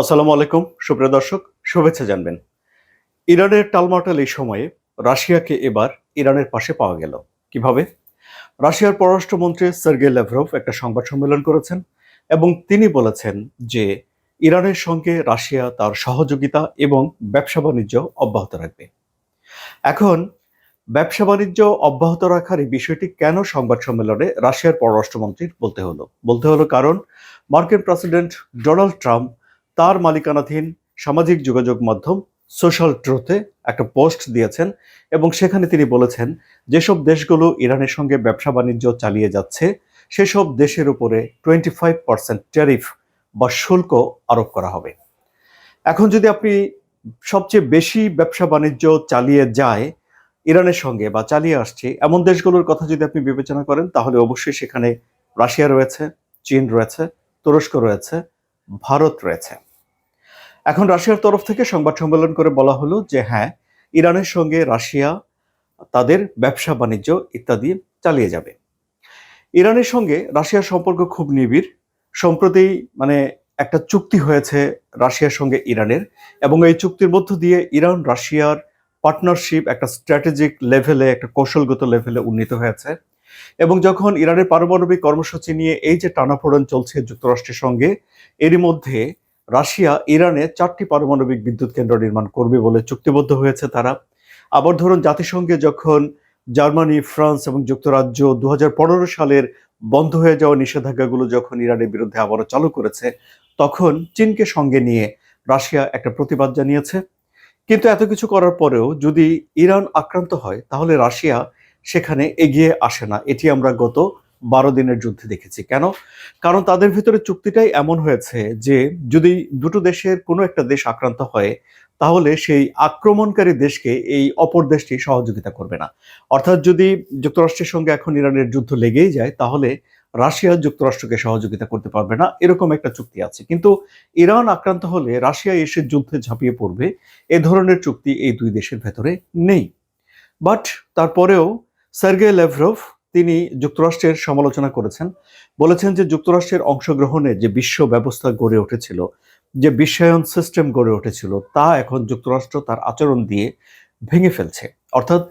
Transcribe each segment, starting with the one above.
আসসালামু আলাইকুম, সুপ্রিয় দর্শক, শুভেচ্ছা জানবেন। ইরানের টালমাটাল এই সময়ে রাশিয়াকে এবার ইরানের পাশে পাওয়া গেল। কীভাবে? রাশিয়ার পররাষ্ট্রমন্ত্রী সার্গে লেভরভ একটা সংবাদ সম্মেলন করেছেন এবং তিনি বলেছেন যে ইরানের সঙ্গে রাশিয়া তার সহযোগিতা এবং ব্যবসা বাণিজ্য অব্যাহত রাখবে। এখন, ব্যবসা বাণিজ্য অব্যাহত রাখার এই বিষয়টি কেন সংবাদ সম্মেলনে রাশিয়ার পররাষ্ট্রমন্ত্রীর বলতে হলো? বলতে হলো কারণ মার্কিন প্রেসিডেন্ট ডোনাল্ড ট্রাম্প তার মালিকানাধীন সামাজিক যোগাযোগ মাধ্যম সোশ্যাল ট্রুথে একটা পোস্ট দিয়েছেন এবং সেখানে তিনি বলেছেন, যেসব দেশগুলো ইরানের সঙ্গে ব্যবসা বাণিজ্য চালিয়ে যাচ্ছে, সেসব দেশের উপরে টোয়েন্টি ফাইভ পার্সেন্ট ট্যারিফ বা শুল্ক আরোপ করা হবে। এখন যদি আপনি সবচেয়ে বেশি ব্যবসা বাণিজ্য চালিয়ে যায় ইরানের সঙ্গে বা চালিয়ে আসছে এমন দেশগুলোর কথা যদি আপনি বিবেচনা করেন, তাহলে অবশ্যই সেখানে রাশিয়া রয়েছে, চীন রয়েছে, তুরস্ক রয়েছে, ভারত রয়েছে। এখন রাশিয়ার তরফ থেকে সংবাদ সম্মেলন করে বলা হলো যে হ্যাঁ ইরানের সঙ্গে রাশিয়া তাদের ব্যবসা বাণিজ্য ইত্যাদি চালিয়ে যাবে। ইরানের সঙ্গে রাশিয়ার সম্পর্ক খুব নিবিড়। সম্প্রতি মানে একটা চুক্তি হয়েছে রাশিয়ার সঙ্গে ইরানের এবং এই চুক্তির মধ্য দিয়ে ইরান রাশিয়ার পার্টনারশিপ একটা স্ট্র্যাটেজিক লেভেলে একটা কৌশলগত লেভেলে উন্নীত হয়েছে এবং যখন ইরানের পারমাণবিক কর্মসূচি নিয়ে এই যে টানাফোড়ন চলছে যুক্তরাষ্ট্রের সঙ্গে, এরই মধ্যে রাশিয়া ইরানে চারটি পারমাণবিক বিদ্যুৎ কেন্দ্র নির্মাণ করবে বলে চুক্তিবদ্ধ হয়েছে তারা। আবার ধরুন, জাতিসংঘে যখন জার্মানি, ফ্রান্স এবং যুক্তরাজ্য দু হাজার পনেরো সালের বন্ধ হয়ে যাওয়া নিষেধাজ্ঞাগুলো যখন ইরানের বিরুদ্ধে আবারও চালু করেছে, তখন চীনকে সঙ্গে নিয়ে রাশিয়া একটা প্রতিবাদ জানিয়েছে। কিন্তু এত কিছু করার পরেও যদি ইরান আক্রান্ত হয়, তাহলে রাশিয়া সেখানে এগিয়ে আসে না। এটি আমরা গত বারো দিনের যুদ্ধে দেখেছি। কেন? কারণ তাদের ভিতরে চুক্তিটাই এমন হয়েছে যে, যদি দুটো দেশের কোনো একটা দেশ আক্রান্ত হয়, তাহলে সেই আক্রমণকারী দেশকে এই অপর দেশটি সহযোগিতা করবে না। অর্থাৎ যদি যুক্তরাষ্ট্রের সঙ্গে এখন ইরানের যুদ্ধ লেগেই যায়, তাহলে রাশিয়া যুক্তরাষ্ট্রকে সহযোগিতা করতে পারবে না। এরকম একটা চুক্তি আছে। কিন্তু ইরান আক্রান্ত হলে রাশিয়া এসে যুদ্ধে ঝাঁপিয়ে পড়বে, এ ধরনের চুক্তি এই দুই দেশের ভেতরে নেই। বাট তারপরেও সার্গে লেভরভ তিনি যুক্তরাষ্ট্রের সমালোচনা করেছেন। বলেছেন যে যুক্তরাষ্ট্রের অংশগ্রহণে যে বিশ্ব ব্যবস্থা গড়ে উঠেছিল, যে বিশ্বায়ন সিস্টেম গড়ে উঠেছিল, তা এখন যুক্তরাষ্ট্র তার আচরণ দিয়ে ভেঙে ফেলছে। অর্থাৎ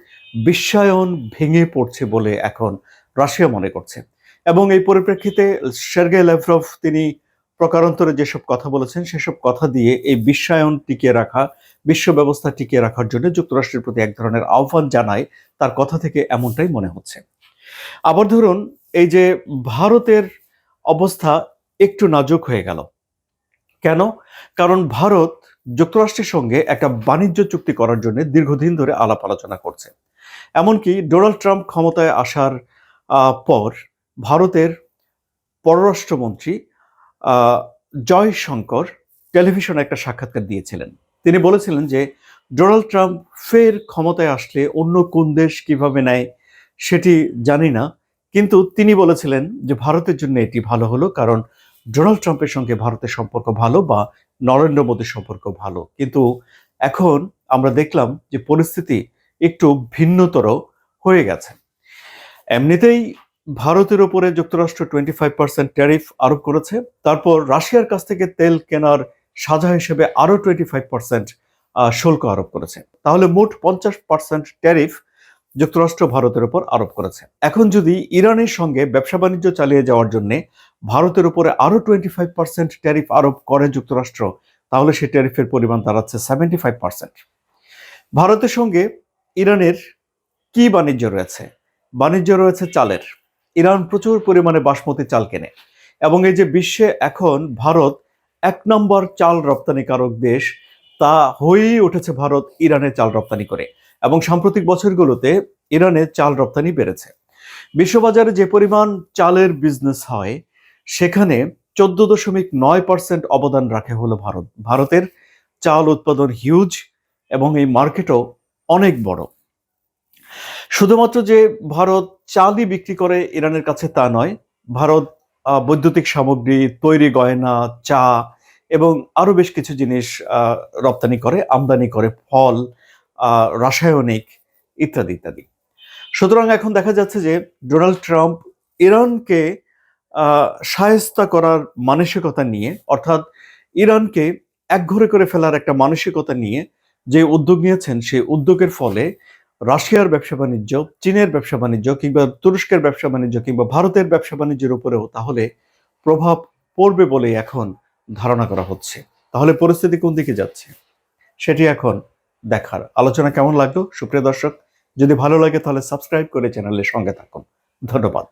বিশ্বায়ন ভেঙে পড়ছে বলে এখন রাশিয়া মনে করছে। এবং এই পরিপ্রেক্ষিতে সের্গে লেভরভ তিনি প্রকারান্তরে যেসব কথা বলেছেন, সেসব কথা দিয়ে এই বিশ্বায়ন টিকিয়ে রাখা, বিশ্ব ব্যবস্থা টিকিয়ে রাখার জন্য যুক্তরাষ্ট্রের প্রতি এক ধরনের আহ্বান জানায়, তার কথা থেকে এমনটাই মনে হচ্ছে। আবার ধরুন, এই যে ভারতের অবস্থা একটু নাজুক হয়ে গেল। কেন? কারণ ভারত যুক্তরাষ্ট্রের সঙ্গে একটা বাণিজ্য চুক্তি করার জন্য দীর্ঘদিন ধরে আলাপ আলোচনা করছে। এমনকি ডোনাল্ড ট্রাম্প ক্ষমতায় আসার পর ভারতের পররাষ্ট্রমন্ত্রী জয়শঙ্কর টেলিভিশনে একটা সাক্ষাৎকার দিয়েছিলেন। তিনি বলেছিলেন যে, ডোনাল্ড ট্রাম্প ফের ক্ষমতায় আসলে অন্য কোন দেশ কীভাবে নেয় সেটি জানি না। কিন্তু তিনি বলেছিলেন যে ভারতের জন্য এটি ভালো হলো কারণ ডোনাল্ড ট্রাম্পের সঙ্গে ভারতের সম্পর্ক ভালো বা নরেন্দ্র মোদীর সম্পর্ক ভালো। কিন্তু এখন আমরা দেখলাম যে পরিস্থিতি একটু ভিন্নতর হয়ে গেছে। এমনিতেই ভারতের উপরে যুক্তরাষ্ট্র টোয়েন্টি ফাইভ পার্সেন্ট ট্যারিফ আরোপ করেছে। তারপর রাশিয়ার কাছ থেকে তেল কেনার সাজা হিসেবে আরও টোয়েন্টি ফাইভ পার্সেন্ট শুল্ক আরোপ করেছে। তাহলে মোট পঞ্চাশ পার্সেন্ট ট্যারিফ যুক্তরাষ্ট্র ভারতের উপর আরোপ করেছে। এখন যদি ইরানের সঙ্গে ব্যবসা বাণিজ্য চালিয়ে যাওয়ার জন্য ভারতের উপরে আরও টোয়েন্টি ফাইভ পার্সেন্ট ট্যারিফ আরোপ করে যুক্তরাষ্ট্র, তাহলে সেই ট্যারিফের পরিমাণ দাঁড়াচ্ছে সেভেন্টি ফাইভ পার্সেন্ট ভারতের সঙ্গে ইরানের কি বাণিজ্য রয়েছে? বাণিজ্য রয়েছে চালের। ইরান প্রচুর পরিমাণে বাসমতি চাল কেনে এবং এই যে বিশ্বে এখন ভারত এক নম্বর চাল রপ্তানিকারক দেশ তা হয়েই উঠেছে ভারত ইরানে চাল রপ্তানি করে এবং সাম্প্রতিক বছরগুলোতে ইরানে চাল রপ্তানি বেড়েছে। বিশ্ববাজারে যে পরিমাণ চালের বিজনেস হয়, সেখানে চোদ্দ দশমিক নয় পার্সেন্ট অবদান রাখে হলো ভারত। ভারতের চাল উৎপাদন হিউজ এবং এই মার্কেটও অনেক বড়। শুধুমাত্র যে ভারত চালই বিক্রি করে ইরানের কাছে তা নয়, ভারত বৈদ্যুতিক সামগ্রী, তৈরি গয়না, চা এবং আরও বেশ কিছু জিনিস রপ্তানি করে আমদানি করে ফল রাসায়নিক ইত্যাদি ইত্যাদি। সুতরাং এখন দেখা যাচ্ছে যে ডোনাল্ড ট্রাম্প ইরানকে আহ, শায়েস্তা করার মানসিকতা নিয়ে অর্থাৎ ইরানকে একঘরে করে ফেলার একটা মানসিকতা নিয়ে যে উদ্যোগ নিয়েছেন সেই উদ্যোগের ফলে রাশিয়ার ব্যবসা বাণিজ্য চীনের ব্যবসা বাণিজ্য কিংবা তুরস্কের ব্যবসা বাণিজ্য কিংবা ভারতের ব্যবসা বাণিজ্যের উপরেও তাহলে প্রভাব পড়বে বলেই এখন ধারণা করা হচ্ছে। তাহলে পরিস্থিতি কোন দিকে যাচ্ছে? সেটি এখন দেখার। আলোচনা কেমন লাগল? সুপ্রিয় দর্শক, যদি ভালো লাগে তাহলে সাবস্ক্রাইব করে চ্যানেলের সঙ্গে থাকুন। ধন্যবাদ।